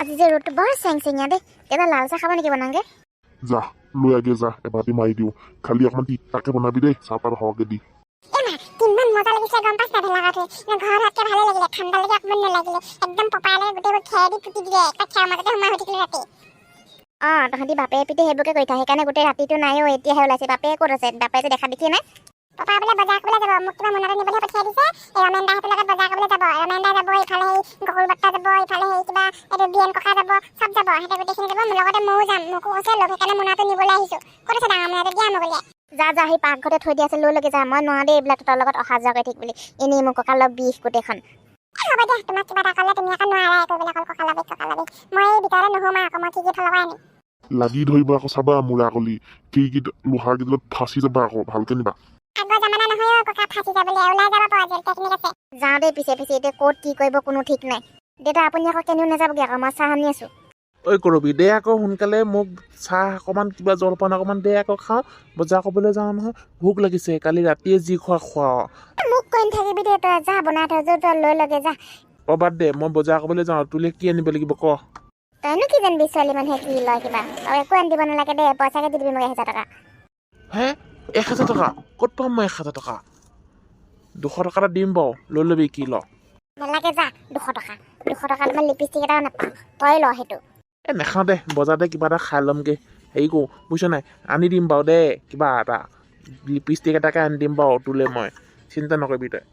আজি যে ৰ'দটো বৰ চেং চেঙীয়া দেই এটা লাল চাহ খাব নেকি বনাওঁগে? যা লৈ আগে যা এবাৰটি মাৰি দিওঁ। খালি অকণমান তিতাকে বনাবি দেই চাহপাত সৰহকে দি। কিমান মজা লাগিছে গম পাইছা ভেলাঘৰটো ঘৰত হাতকে ভালে লাগিলে ঠাণ্ডা লাগি অকমান নালাগিলে। একদম পপালে গোটেইবোৰ খেৰ দি পুতি দিলে মাজতে সোমাই ৰাতি। অঁ তহঁতি বাপে পিতে সেইবোৰকে কৰি থাক সেইকাৰণে গোটেই ৰাতিটো নাইও এতিয়াহে ওলাইছে। বাপে ক'ত আছে? বাপে যে দেখা দেখিয়ে নাই? পপা বোলে বজাৰ কৰিবলৈ যাব মোক কিবা মনত নিবলৈ পঠিয়াই দিছে। এই ৰমেন দাহঁতৰ লগত বজাৰ কৰিবলৈ যাব ৰমেন দা যাব ইফালে সেই গকুল যাব ইফালে সেই কিবা এইটো বিয়েন ককা যাব চব যাব সিহঁতে গোটেইখিনি যাব মোৰ লগতে ময়ো যাম মোকো কৈছে লগ সেইকাৰণে মোনাটো নিবলৈ আহিছো। ক'ত আছে ডাঙৰ মোনাটো? দিয়া মোক উলিয়াই যা যা সেই পাকঘৰতে থৈ দিয়া আছে লৈ লগে যা মই নোৱাৰো দেই এইবিলাক তহঁতৰ লগত অহা যোৱা কৰি থাকিবলৈ। এনেই মোৰ কঁকালৰ বিষ গোটেইখন। এ, হ'ব দিয়া তোমাক কিবা এটা ক'লে তুমি আকৌ কৰিবলৈ অকল কঁকালৰ বিষ কঁকালৰ বিষ। মই এই ভিতৰতে নোসোমাওঁ আকৌ মই কি কি আনিম। লাগি ধৰিব আকৌ চাবা মূৰা কলি কি কি লোহাৰ কেইডালত ফাঁচি যাবা আকৌ ভালকে নিবা আগৰ জামানা নহয় অ' ককা ফাঁচি যাবলৈ ওলাই যাব পৰা জেল টেকনিক আছে যাওঁ দেই পিছে পিছে এতিয়া ক'ত কি কৰিব কোনো ঠিক নাই। দেউতা আপুনি আকৌ কেনিও নাযাবগৈ আকৌ মই চাহ আনি আছোঁ। ঐ কৰবি দে আকৌ সোনকালে মোক চাহ অকণমান কিবা জলপান অকণমান দে আকৌ খাওঁ। বজাৰ কৰিবলৈ যাওঁ নহয় ভোক লাগিছে কালি ৰাতিয়ে যি খোৱা খোৱা মোক কৈ নাথাকিবি দেই তই যা বনাই থৈ যা, তই লৈ লগে যা। অ বাদ দে মই বজাৰ কৰিবলৈ যাওঁ তোলৈ কি আনিব লাগিব ক। তইনো কি জানিবি ছোৱালী মানুহে কি লয় কিবা। তই একো আনি দিব নালাগে দেই পইচাকে দি দিবি মোক এহেজাৰ টকা। হে এক হাজাৰ টকা? ক'ত পাম মই এক হাজাৰ টকা? দুশ টকা এটা দিম বাৰু লৈ ল'বি কি ল। নালাগে যা দুশ টকা। দুশ টকা তোমাৰ লিপষ্টিক এটাও নাপাওঁ তই ল সেইটো। এ নাখাওঁ দে বজাৰতে কিবা এটা খাই ল'মগৈ। হেৰি কৰোঁ বুজিছ নাই আনি দিম বাৰু দেই কিবা এটা। লিপষ্টিক এটাকে আনি দিম বাৰু তোলৈ মই চিন্তা নকৰিবি তই।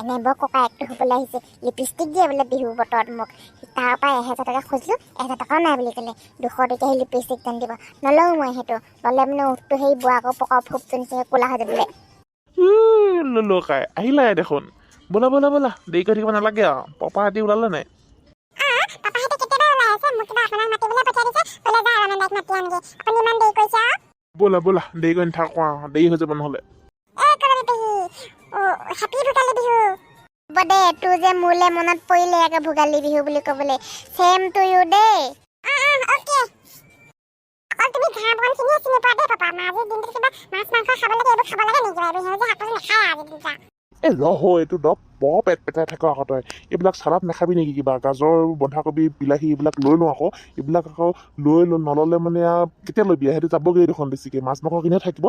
এনে বৰ ককায়েকটো হ'বলৈ আহিছে লিপষ্টিক দিয়ে বোলে বিহু বতৰত মোক। তাৰ পৰা এহেজাৰ টকা খুজিলোঁ এহেজাৰ টকাও নাই বুলি ক'লে। দুশ টকীয়া সেই লিপষ্টিক যেন দিব। নলওঁ মই সেইটো ল'লে মানে উঠটো সেই বোৱা আকৌ পকা ফুপটো নিচিনাকৈ ক'লা হৈ যাবলৈ ললো কাই আহিলাই দেখোন। ব'লা ব'লা ব'লা দেৰি কৰি থাকিব নালাগে আৰু পপা ওলালে নাই? বোলে ব'লা ব'লা দেৰি কৰি নাথাকোঁ আৰু দেৰি হৈ যাব নহ'লে। হ'ব দে তোৰ যে মোলৈ মনত পৰিলে একে ভোগালী বিহু বুলি ক'বলৈ। ছেম টু ইউ দেই। খাব লাগে নেকি বাৰু সেউজীয়া শাক পাচলি নাখায় আজিৰ দিনটা এই ৰহ এইটো দপ বৰ পেট পেটাই থাক আকৌ তই। এইবিলাক চালাড নাখাবি নেকি কিবা? গাজৰ বন্ধাকবি বিলাহী এইবিলাক লৈ লওঁ আকৌ। এইবিলাক আকৌ লৈ ল নল'লে মানে আৰু কেতিয়া ল'বি সেইটো যাবগৈ দেখোন বেছিকৈ। মাছ মাংস কিনে থাকিব?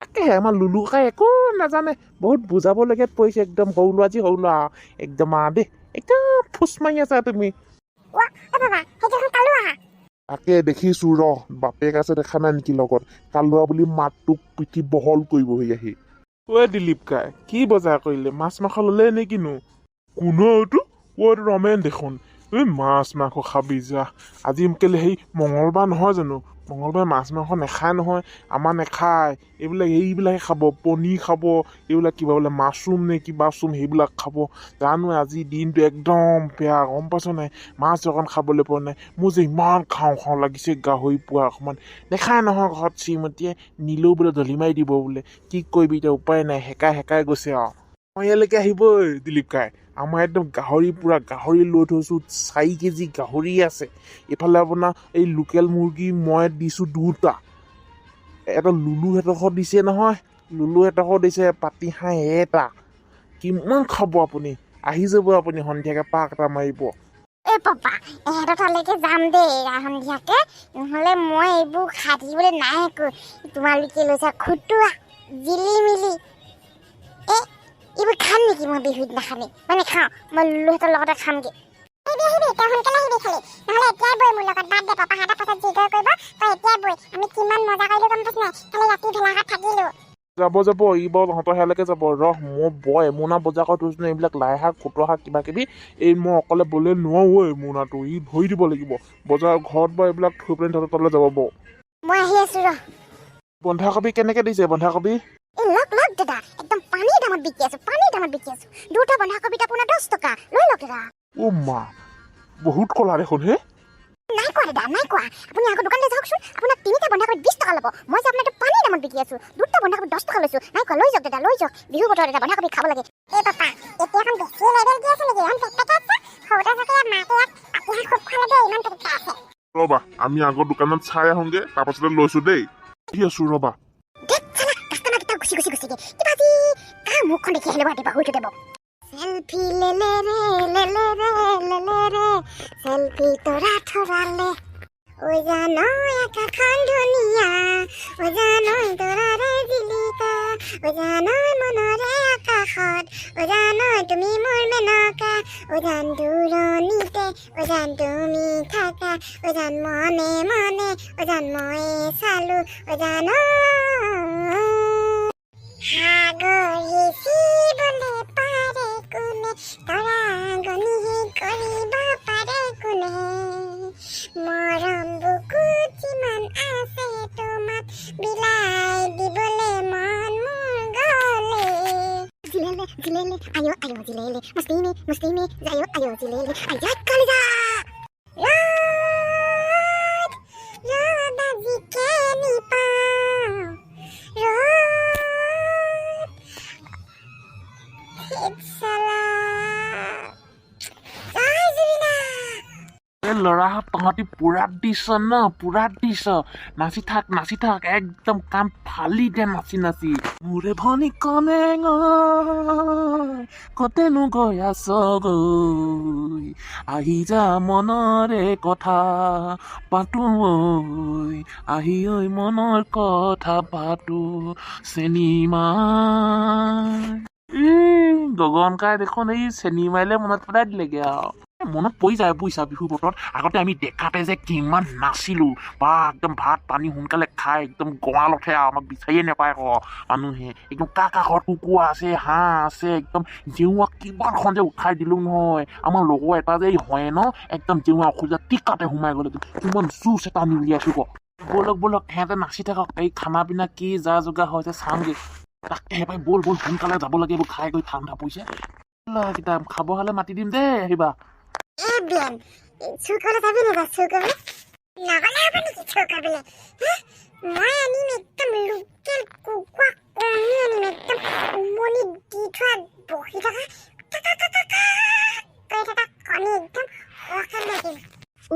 তাকেহে আমাৰ লুলু কাই একো নাজানে। বহুত বুজাবলগীয়াত পৰিছে একদম। সৰু ল'ৰা যি সৰু ল'ৰা। একদম আ দেই। একদম ফুচ মাৰি আছা তুমি। কালো তাকে দেখিছো ৰ বাপেক আছে দেখা নাই নেকি লগত। কালোৱা বুলি মাতটোক পিঠি বহল কৰিবহি আহি। ঐ দিলীপ কাই কি বজাৰ কৰিলে? মাছ মাংস ল'লে নে কিনো? কোনো ৰমেন দেখোন। মাছ মাংস খাবি যা। আজি কেলে সেই মঙলবাৰ নহয় জানো? মঙলবাৰে মাছ মাংস নাখায় নহয় আমাৰ নাখায়। এইবিলাক এইবিলাকে খাব পনীৰ খাব এইবিলাক কিবা বোলে মাছৰুম নে কিবা চুম সেইবিলাক খাব। জানো আজি দিনটো একদম বেয়া গম পাইছ নাই? মাছ অকণ খাবলৈ পোৱা নাই। মোৰ যে ইমান খাওঁ খাওঁ লাগিছে গাহৰি পোৱা অকণমান। দেখাই নহয় ঘৰত শ্ৰীমতীয়ে নিলেও বোলে দলি মাৰি দিব বোলে। কি কৰিবি এতিয়া উপায় নাই হেকাই হেকাই গৈছে আৰু। মই ইয়ালৈকে আহিবই দিলীপ কাই। আমাৰ একদম গাহৰি পূৰা গাহৰি লৈ থৈছোঁ চাৰি কেজি গাহৰি আছে। এইফালে আপোনাৰ এই লোকেল মুৰ্গী মই দিছোঁ দুটা। এটা লুলু হেঁতকো দিছে নহয় লুলু হেঁতকো দিছে পাতি হাঁহ এটা। কিমান খাব আপুনি? আহি যাব আপুনি সন্ধিয়াকৈ পাক এটা মাৰিব। এই পাপা এহেঁতৰ তালৈকে যাম দেই সন্ধিয়াকে। নহ'লে মই এইবোৰ খাই থাকিবলৈ নাই একো। তোমালোকে লৈছা খুটুৱা জিলি মিলি এ এইবোৰ খাম নেকি মই বিহুত নাখানি মানে খাওঁ মই লুলুহঁতৰ লগতে খামগৈ। আহিবি আহিবি তই সোনকালে আহিবি খালি। নহ'লে এতিয়াই বৈ মোৰ লগত। বাদ দে পাপাহঁতৰ পাছত যি কৰে কৰিব তই এতিয়াই বৈ। আমি কিমান মজা কৰিলো গম পাইছ নাই? কালি ৰাতি ভেলাঘাট থাকিলো। যাব যাব ই বাৰু তহঁতৰ সেয়ালৈকে যাব। ৰহ মই বৰ এমোনা বজাৰ কৰি থৈছোঁ নহয়, এইবিলাক লাই শাক খুতুৰা শাক কিবা কিবি। এই মই অকলে বলে নোৱাৰো ঐ মোনাটো ই ধৰি দিব লাগিব। বজাৰ ঘৰত বাৰু এইবিলাক থৈ পিনে তহঁতৰ তালৈ যাব বাৰু। মই আহি আছোঁ ৰ বন্ধাকবি কেনেকৈ দিছে বন্ধাকবি? এই দাদা একদম পানীৰ দামত বিকি আছোঁ পানীৰ দামত বিকি আছোঁ। দুটা বন্ধাকবিত আপোনাৰ দহ টকা লৈ লওক দাদা অ' মা বহুত ক'লা দেখোন হে। নাই কোৱা দাদা নাই কোৱা। আপুনি আকৌ দোকানলৈ যাওকচোন আপোনাক তিনিটা বন্ধাকবি বিছ টকা ল'ব। মই যে আপোনাক পানীৰ দামত বিকি আছোঁ দুটা বন্ধাকবি দহ টকা লৈছোঁ। নাই কোৱা লৈ যাওক দাদা লৈ যাওক। বিহু বতৰত এটা বন্ধাকবি খাব লাগে। এই পাপা এতিয়াখন বেছি লেবেল দি আছে নেকি? ইমান পেকপেকে আছে? সৰুতে চাগে মাকে ইয়াত পাতিহাঁহ খুব খালে দেই ইমান পেকপেকে আছে। ৰ'বা আমি আগৰ দোকানত চাই আহোঁগে তাৰপাছতে লৈছোঁ দেই। আহি আছোঁ ৰ'বা? মুখখন দেখি আহিলে ৰাতিপুৱা শুই বাৰু সেলফি লেলে রে লেলে রে লেলে রে, সেলফি তোরা থরালে ওই জানো একাখন ধুনীয়া ওই জানৈ তৰাৰে জিলিকা ওই জানৈ মনৰে আকাশত ওই জানৈ তুমি মোৰ মেনকা ওই জান দূৰণিতে ওই জান তুমি থাকা ওই জান মনে মনে ওই জান মই চালো ওই জান হাগো হিসি বলে পারে কোনে তরা গনিহি করিব পারে কোনে মরম বুকু চিমান আছে তোমাক, বিলাই দিবলে মন মোর গলে জিলেলে জিলেলে, আয়ো আয়ো, জিলেলে মস্তি মে মস্তি মে আয়ো আয়ো জিলেলে আয়ো কলিজা ল'ৰাহঁত তহঁতি পুৰা দিছ ন পুৰা দিছ। নাচি থাক নাচি থাক, একদম কাম ফালি দে, নাচি নাচি। মোৰে ভনী কনে কতেনো গৈ আছ গৈ। আহি যা মনৰে কথা পাতো ঐ। আহি ঐ মনৰ কথা পাতো, চেনিমা। গগন কাই দেখোন এই চেনি মাৰিলে মনত পেলাই দিলেগে আৰু মনত পৰি যায় বুজিছা বিহু বতৰত। আগতে আমি ডেকাতে যে কিমান নাচিলো। বা একদম ভাত পানী সোনকালে খাই একদম গঁৰাল উঠে আৰু আমাক বিচাৰিয়ে নাপায় আকৌ মানুহে। একদম কা কা ঘৰত কুকুৰা আছে হাঁহ আছে একদম জেউৰা কিমানখন যে উঠাই দিলো নহয়। আমাৰ লগৰ এটা যে হয় ন একদম জেউৰা অসুবিধা টিকাতে সোমাই গ'লে কিমান জুচ এটা আমি উলিয়াইছো ব'লক ব'লক সিহঁতে নাচি থাকক। এই খানা পিনা কি যা যোগাৰ হৈছে চামগে। তাকে পাই ব'ল ব'ল সোনকালে যাব লাগে এইবোৰ খাই গৈ ঠাণ্ডা পৰিছে। কেইটা খাব হ'লে মাতি দিম দেই আহিবা। এই বিয়ান চুৰ কৰিবলৈ যাবি নেকি চুৰ কৰিবলৈ নগ'লে হ'ব নেকি চুৰ কৰিবলৈ হা? মই আনিম একদম লোকেল কুকুৰা কণী আনিম একদম উমনি দি থোৱা বহি থকা কা কা কা কা কা কৰি থকা কণী একদম সৰহকৈ লৈ দিম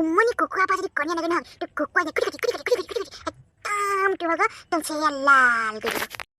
উমনি কুকুৰাৰ পৰা যদি কণী আনিবি নহয় তোৰ কুকুৰাই যে কুটি কাটি কুটি কাটি কুটি কাটি একদম তোৰ ভাগৰ একদম চেহেৰা লাল কৰি দিব।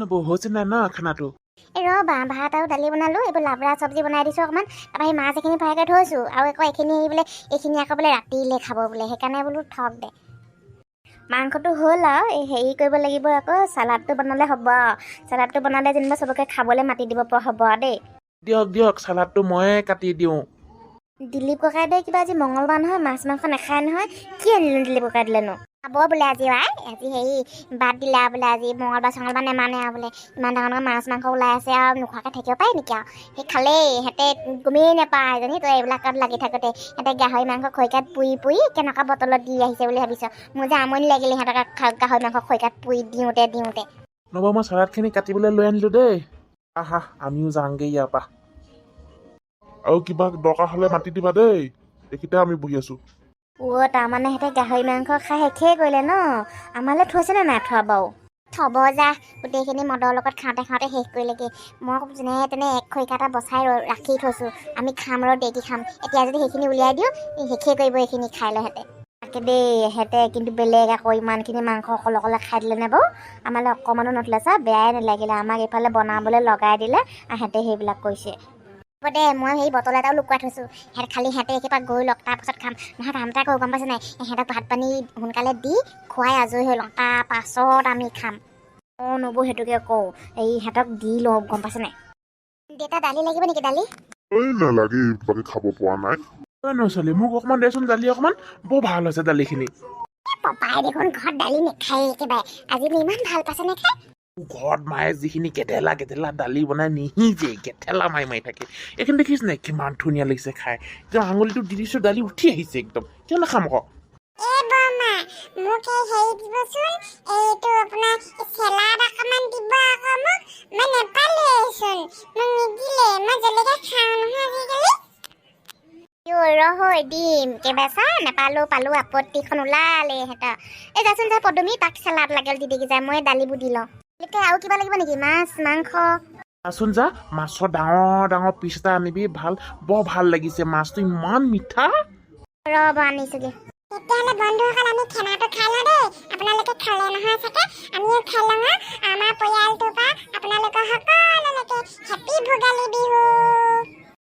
নবৌ হৈছে নাই ন খানাটো? এই ৰ'বা ভাত আৰু দালি বনালোঁ এইবোৰ লাবৰা চব্জি বনাই দিছোঁ অকণমান। তাৰপৰা সেই মাছ এইখিনি ফ্ৰাই কৰি থৈছোঁ আৰু আকৌ এইখিনি বোলে এইখিনি আকৌ বোলে ৰাতিলৈ খাব বোলে সেইকাৰণে বোলো থক দে। মাংসটো হ'ল আৰু হেৰি কৰিব লাগিব আকৌ চালাডটো বনালে হ'ব আৰু। চালাডটো বনালে যেনিবা চবকে খাবলৈ মাতি দিব পৰা হ'ব দেই। দিয়ক দিয়ক চালাডটো ময়ে কাটি দিওঁ। দিলীপ ককাই দে কিবা আজি মঙলবাৰ নহয় মাছ মাংস নাখায় নহয় কি আনিলো দিলীপ ককাই দিলেনো? খাব বোলে আজি আই আজি হেৰি বাদ দিলে আৰু বোলে আজি মঙলবাৰ চঙলবাৰ নেমানে আৰু বোলে। ইমান ডাঙৰ ডাঙৰ মাছ মাংস ওলাই আছে আৰু নোখোৱাকৈ থাকিব পাৰে নেকি আৰু? সেই খালেই সিহঁতে গমেই নাপায় এজনী তই এইবিলাকত লাগি থাকোঁতে। সিহঁতে গাহৰি মাংস খৰিকাত পুৰি পুৰি কেনেকুৱা বটলত দি আহিছে বুলি ভাবিছ? মোৰ যে আমনি লাগিলে সিহঁতক গাহৰি মাংস খৰিকাত পুৰি দিওঁতে দিওঁতে। নবৌ মই চালাডখিনি কাটিবলৈ লৈ আনিলোঁ দেই। আহা আমিও যাওঁগৈ ইয়াৰ পৰা। আৰু কিবা দৰকাৰ হ'লে মাতি দিবা দেই। এইখিনিতে আমি বহি আছো। অ' তাৰমানে সিহঁতে গাহৰি মাংস খাই শেষেই কৰিলে ন? আমালৈ থৈছেনে নাই থোৱা বাৰু? থ'ব যা গোটেইখিনি মদৰ লগত খাওঁতে খাওঁতে শেষ কৰিলেগৈ। মই যেনে তেনে এক খৰিকা এটা বচাই ৰাখি থৈছোঁ। আমি খাম আৰু দেৰি খাম। এতিয়া যদি সেইখিনি উলিয়াই দিওঁ শেষেই কৰিব এইখিনি খাই লয় সিহঁতে। তাকে দেই সিহঁতে কিন্তু বেলেগ আকৌ ইমানখিনি মাংস অকলে অকলে খাই দিলে নে বাৰু? আমালৈ অকণমানো নথলে চা বেয়াই নালাগিলে। আমাক এইফালে বনাবলৈ লগাই দিলে সিহঁতে সেইবিলাক কৰিছে হ'ব দে মই সেই বটল এটাও লুকুৱাই থৈছোঁ। সিহঁত খালি সিহঁতে একেবাৰে গৈ লওক তাৰপাছত খাম। নহয় কাম এটা কৰোঁ গম পাইছে নাই? সিহঁতক ভাত পানী সোনকালে দি খুৱাই আজৰি হৈ লওঁ। তাৰ পাছত আমি খাম। অঁ নবৌ সেইটোকে কওঁ। এই সিহঁতক দি লওঁ গম পাইছে নাই? দেউতা দালি লাগিব নেকি দালি? এই নালাগে এইবিলাকে খাব পৰা নাই। ছোৱালী মোক অকণমান দেচোন দালি অকণমান বৰ ভাল হৈছে দালিখিনি। পপাই দেখোন ঘৰত দালি নাখায় একেবাৰে। আজি ইমান ভাল পাইছে নে খাই ঘৰত মায়ে যিখিনি গেধেলা গেধেলা দালি বনাই নিসিজে গেধেলা মাৰি মাৰি থাকে। এইখিনি দেখিছ নাই কিমান ধুনীয়া লাগিছে খাই। একদম আঙুলিটো দি দিছোঁ দালি উঠি আহিছে একদম। কিয় নাখাম আকৌ? এ বৰমা মোক এই হেৰি দিবচোন এইটো আপোনাৰ চেলাড অকণমান দিব আকৌ মোক। মই নেপালোৱেইচোন মোক নিদিলে মই জলকীয়া খাওঁ নহয় আজিকালি। ৰহৈ দিম। কেইবাচা নেপালো পালো আপত্তিখন ওলালে সিহঁতৰ এই যাচোন যা পদুমি তাক চেলাড লাগে দি দেখি যায় মই দালিবোৰ দি লওঁ। আৰু কিবা লাগিব নেকি? মাছ মাংস? চাচোন যা মাছৰ ডাঙৰ ডাঙৰ পিচ এটা আনিবি ভালো বৰ ভালো লাগিছে। মাছটো ইমান মিঠা। ৰ'ব আনিছোগে। তেতিয়াহ'লে বন্ধুসকল আমি খানাটো খাই লওঁ দেই। আপোনালোকে খালে নহয় চাগে? আমিও খাই লওঁ আমাৰ পৰিয়ালটোৰ পৰা আপোনালোকৰ সকলোলৈকে হেপী ভোগালী বিহু।